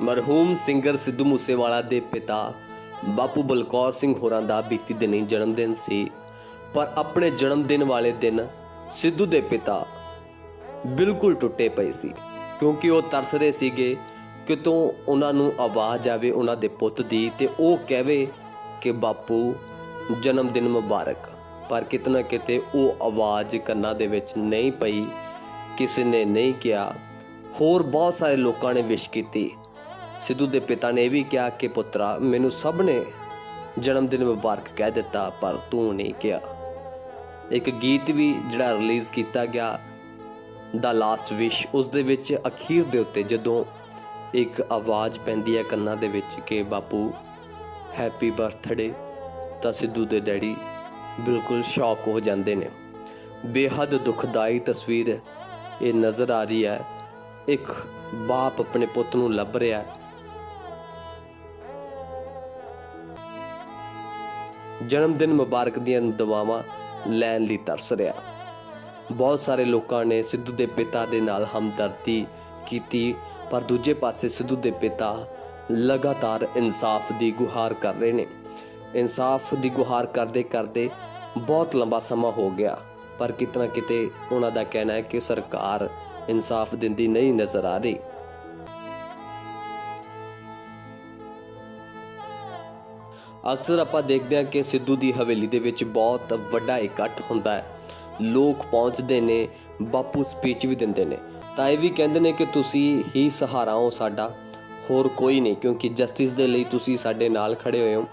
ਮਰਹੂਮ singer Sidhu Moosewala ਦੇ ਪਿਤਾ ਬਾਪੂ ਬਲਕੌਰ ਸਿੰਘ ਹੋਰਾਂ ਦਾ ਬੀਤੀ ਦਿਨੀ ਜਨਮ ਦਿਨ ਸੀ। ਪਰ ਆਪਣੇ ਜਨਮ ਦਿਨ ਵਾਲੇ ਦਿਨ ਸਿੱਧੂ ਦੇ ਪਿਤਾ ਬਿਲਕੁਲ ਟੁੱਟੇ ਪਏ ਸੀ। ਕਿਉਂਕਿ ਉਹ ਤਰਸ ਰਹੇ ਸੀਗੇ ਕਿਤੋਂ ਉਹਨਾਂ ਨੂੰ ਆਵਾਜ਼ ਆਵੇ ਉਹਨਾਂ ਦੇ ਪੁੱਤ ਦੀ ਤੇ ਉਹ ਕਹਵੇ ਕਿ ਬਾਪੂ, ਜਨਮ ਦਿਨ ਮੁਬਾਰਕ। ਪਰ ਕਿਤਨਾ ਕਿਤੇ ਉਹ ਆਵਾਜ਼ ਕੰਨਾਂ ਦੇ ਵਿੱਚ ਨਹੀਂ ਪਈ, ਕਿਸੇ ਨੇ ਨਹੀਂ ਕਿਹਾ। ਹੋਰ ਬਹੁਤ ਸਾਰੇ ਲੋਕਾਂ ਨੇ ਵਿਸ਼ ਕੀਤੀ। ਸਿੱਧੂ ਦੇ ਪਿਤਾ ਨੇ ਇਹ ਵੀ ਕਿਹਾ ਕਿ ਪੁੱਤਰਾ, ਮੈਨੂੰ ਸਭ ਨੇ ਜਨਮ ਦਿਨ ਮੁਬਾਰਕ ਕਹਿ ਦਿੱਤਾ, ਪਰ ਤੂੰ ਨਹੀਂ ਕਿਹਾ। ਇੱਕ ਗੀਤ ਵੀ ਜਿਹੜਾ ਰਿਲੀਜ਼ ਕੀਤਾ ਗਿਆ, ਦਾ ਲਾਸਟ ਵਿਸ਼, ਉਸ ਦੇ ਵਿੱਚ ਅਖੀਰ ਦੇ ਉੱਤੇ ਜਦੋਂ ਇੱਕ ਆਵਾਜ਼ ਪੈਂਦੀ ਹੈ ਕੰਨਾਂ ਦੇ ਵਿੱਚ ਕਿ, ਬਾਪੂ, ਹੈਪੀ ਬਰਥਡੇ, ਤਾਂ ਸਿੱਧੂ ਦੇ ਡੈਡੀ ਬਿਲਕੁਲ ਸ਼ੌਕ ਹੋ ਜਾਂਦੇ ਨੇ। ਬੇਹੱਦ ਦੁਖਦਾਈ ਤਸਵੀਰ ਇਹ ਨਜ਼ਰ ਆ ਰਹੀ ਹੈ। ਇੱਕ ਬਾਪ ਆਪਣੇ ਪੁੱਤ ਨੂੰ ਲੱਭ ਰਿਹਾ ਹੈ। ਜਨਮ ਦਿਨ ਮੁਬਾਰਕ ਦੀਆਂ ਦੁਆਵਾਂ ਲੈਣ ਲਈ ਤਰਸ ਰਿਹਾ। ਬਹੁਤ ਸਾਰੇ ਲੋਕਾਂ ਨੇ ਸਿੱਧੂ ਦੇ ਪਿਤਾ ਦੇ ਨਾਲ ਹਮਦਰਦੀ ਕੀਤੀ, ਪਰ ਦੂਜੇ ਪਾਸੇ ਸਿੱਧੂ ਦੇ ਪਿਤਾ ਲਗਾਤਾਰ ਇਨਸਾਫ ਦੀ ਗੁਹਾਰ ਕਰ ਰਹੇ ਨੇ। ਇਨਸਾਫ ਦੀ ਗੁਹਾਰ ਕਰਦੇ ਕਰਦੇ ਬਹੁਤ ਲੰਬਾ ਸਮਾਂ ਹੋ ਗਿਆ, ਪਰ ਕਿਤਨਾ ਕਿਤੇ ਉਹਨਾਂ ਦਾ ਕਹਿਣਾ ਹੈ ਕਿ ਸਰਕਾਰ ਇਨਸਾਫ ਦਿੰਦੀ ਨਹੀਂ ਨਜ਼ਰ ਆ ਰਹੀ। ਅਕਸਰ ਆਪਾਂ ਦੇਖਦੇ ਹਾਂ ਕਿ ਸਿੱਧੂ ਦੀ ਹਵੇਲੀ ਦੇ ਵਿੱਚ ਬਹੁਤ ਵੱਡਾ ਇਕੱਠ ਹੁੰਦਾ ਹੈ। ਲੋਕ ਪਹੁੰਚਦੇ ਨੇ, ਬਾਪੂ ਸਪੀਚ ਵੀ ਦਿੰਦੇ ਨੇ। ਤਾਂ ਇਹ ਵੀ ਕਹਿੰਦੇ ਨੇ ਕਿ ਤੁਸੀਂ ਹੀ ਸਹਾਰਾ ਹੋ ਸਾਡਾ, ਹੋਰ ਕੋਈ ਨਹੀਂ, ਕਿਉਂਕਿ ਜਸਟਿਸ ਦੇ ਲਈ ਤੁਸੀਂ ਸਾਡੇ ਨਾਲ ਖੜੇ ਹੋਏ ਹੋ।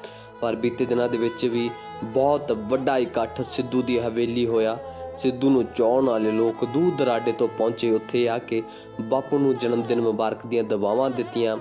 ਪਰ ਬੀਤੇ ਦਿਨਾਂ ਦੇ ਵਿੱਚ ਵੀ ਬਹੁਤ ਵੱਡਾ ਇਕੱਠ ਸਿੱਧੂ ਦੀ ਹਵੇਲੀ ਹੋਇਆ। ਸਿੱਧੂ ਨੂੰ ਚਾਹਣ ਵਾਲੇ ਲੋਕ ਦੂਰ ਦਰਾਡੇ ਤੋਂ ਪਹੁੰਚੇ, ਉੱਥੇ ਆ ਕੇ ਬਾਪੂ ਨੂੰ ਜਨਮ ਦਿਨ ਮੁਬਾਰਕ ਦੀਆਂ ਦਵਾਵਾਂ ਦਿੱਤੀਆਂ।